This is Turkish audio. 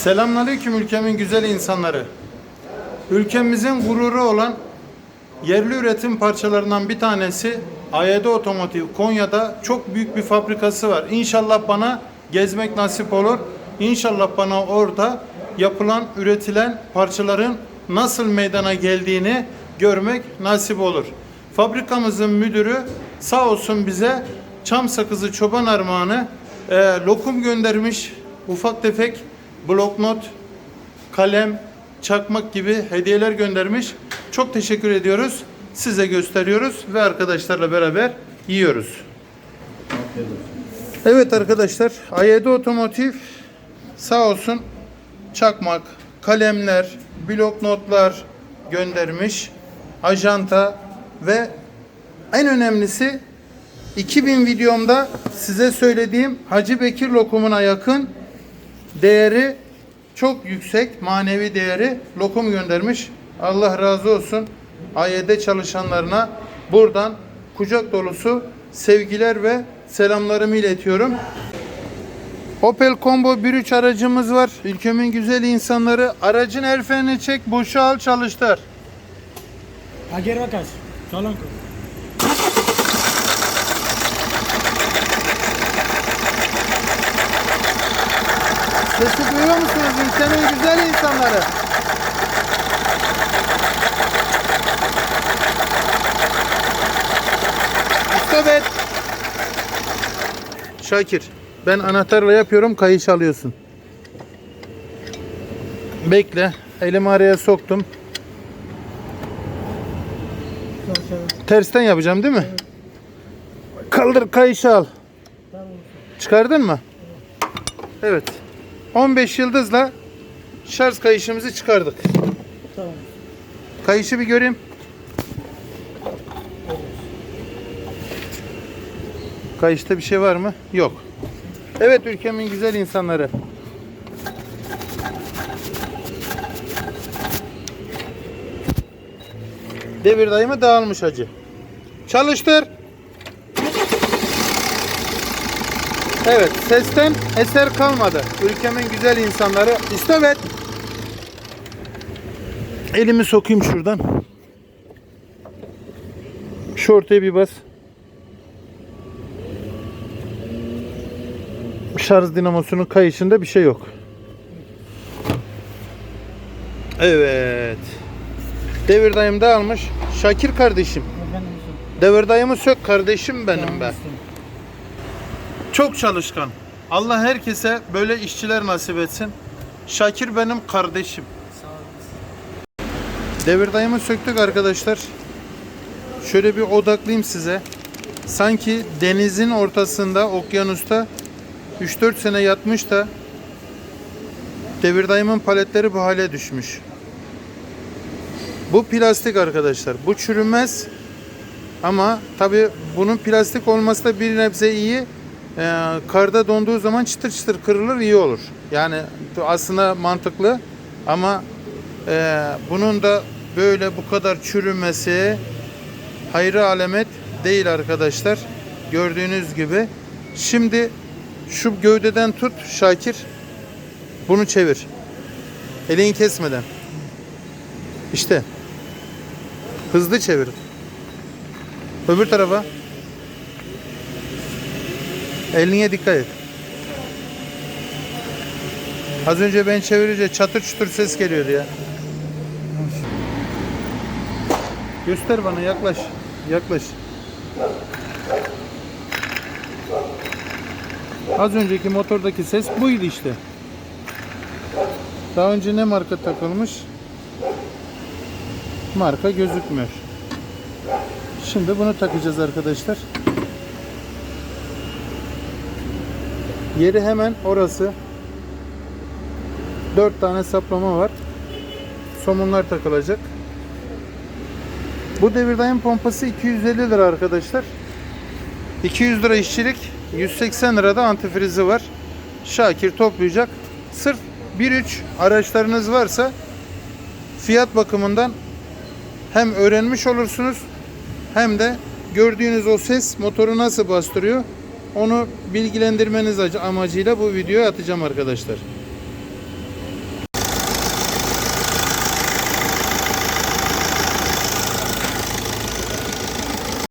Selamünaleyküm ülkemin güzel insanları. Ülkemizin gururu olan yerli üretim parçalarından bir tanesi AYD Otomotiv Konya'da çok büyük bir fabrikası var. İnşallah bana gezmek nasip olur. İnşallah bana orada yapılan, üretilen parçaların nasıl meydana geldiğini görmek nasip olur. Fabrikamızın müdürü sağ olsun bize çam sakızı çoban armağanı e, lokum göndermiş. Ufak tefek bloknot, kalem, çakmak gibi hediyeler göndermiş. Çok teşekkür ediyoruz. Size gösteriyoruz ve arkadaşlarla beraber yiyoruz. Evet arkadaşlar, AYD Otomotiv sağ olsun çakmak, kalemler, bloknotlar göndermiş. Ajanta ve en önemlisi 2000 videomda size söylediğim Hacı Bekir lokumuna yakın değeri çok yüksek. Manevi değeri lokum göndermiş. Allah razı olsun. AYD çalışanlarına buradan kucak dolusu sevgiler ve selamlarımı iletiyorum. Opel Combo 1.3 aracımız var. Ülkemin güzel insanları aracın el frenini çek, boşa al çalıştır. Ager vakas. Çalan Sesi duyuyor musunuz ülkemin güzel insanları? Evet. Şakir, ben anahtarla yapıyorum, kayış alıyorsun. Bekle, elimi araya soktum. Tersten yapacağım değil mi? Kaldır kayışı al. Çıkardın mı? Evet. 15 yıldızla şarj kayışımızı çıkardık. Tamam. Kayışı bir göreyim. Kayışta bir şey var mı? Yok. Evet ülkemin güzel insanları. Devir dayımı dağılmış hacı. Çalıştır. Evet, sesten eser kalmadı. Ülkemin güzel insanları. İstemet. Elimi sokayım şuradan. Şu ortaya bir bas. Şarj dinamosunun kayışında bir şey yok. Evet. Devir dayım da almış. Şakir kardeşim. Devir dayımı sök kardeşim benim be. Çok çalışkan. Allah herkese böyle işçiler nasip etsin. Şakir benim kardeşim. Devir dayımı söktük arkadaşlar. Şöyle bir odaklayayım size. Sanki denizin ortasında, okyanusta 3-4 sene yatmış da devir dayımın paletleri bu hale düşmüş. Bu plastik arkadaşlar. Bu çürümez. Ama tabi bunun plastik olması da bir nebze iyi. Ee, karda donduğu zaman çıtır çıtır kırılır iyi olur. Yani aslında mantıklı ama e, bunun da böyle bu kadar çürümesi hayra alamet değil arkadaşlar. Gördüğünüz gibi. Şimdi şu gövdeden tut Şakir. Bunu çevir. Elini kesmeden. İşte. Hızlı çevir. Öbür tarafa. Eline dikkat et. Az önce ben çevirince çatır çutur ses geliyordu ya. Göster bana yaklaş. Yaklaş. Az önceki motordaki ses buydu işte. Daha önce ne marka takılmış? Marka gözükmüyor. Şimdi bunu takacağız arkadaşlar. Yeri hemen orası. 4 tane saplama var. Somunlar takılacak. Bu devirdayın pompası 250 lira arkadaşlar. 200 lira işçilik, 180 lira da antifrizi var. Şakir toplayacak. Sırf 1.3 araçlarınız varsa fiyat bakımından hem öğrenmiş olursunuz hem de gördüğünüz o ses motoru nasıl bastırıyor onu bilgilendirmeniz amacıyla bu videoyu atacağım arkadaşlar.